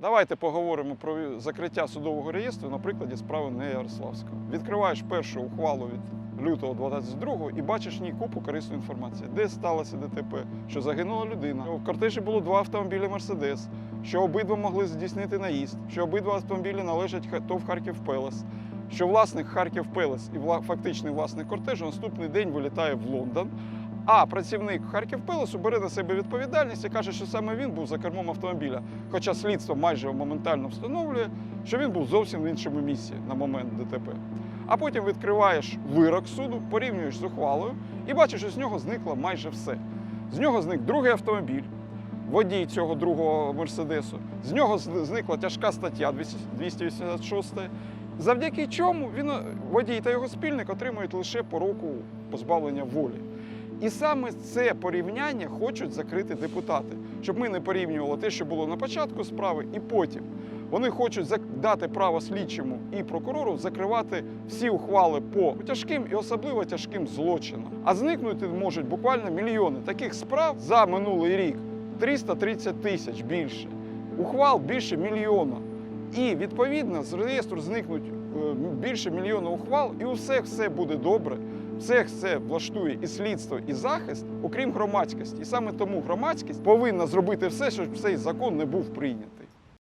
Давайте поговоримо про закриття судового реєстру на прикладі справи Нея Ярославського. Відкриваєш першу ухвалу від лютого 22-го і бачиш в ній купу корисної інформації, де сталося ДТП, що загинула людина. В кортежі було два автомобілі Мерседес, що обидва могли здійснити наїзд, що обидва автомобілі належать ТОВ Харків Пелес, що власник Харків Пелес і фактичний власник кортежу наступний день вилітає в Лондон. А працівник Харків Пелесу бере на себе відповідальність і каже, що саме він був за кермом автомобіля. Хоча слідство майже моментально встановлює, що він був зовсім в іншому місці на момент ДТП. А потім відкриваєш вирок суду, порівнюєш з ухвалою і бачиш, що з нього зникло майже все. З нього зник другий автомобіль, водій цього другого мерседесу. З нього зникла тяжка стаття 286, завдяки чому він водій та його спільник отримують лише по року позбавлення волі. І саме це порівняння хочуть закрити депутати, щоб ми не порівнювали те, що було на початку справи, і потім. Вони хочуть дати право слідчому і прокурору закривати всі ухвали по тяжким і особливо тяжким злочинам. А зникнути можуть буквально мільйони таких справ за минулий рік 330 тисяч більше. Ухвал більше мільйона. І відповідно з реєстру зникнуть е, більше мільйона ухвал, і у всіх все буде добре. Всіх це влаштує і слідство, і захист, окрім громадськості. І саме тому громадськість повинна зробити все, щоб цей закон не був прийнятий.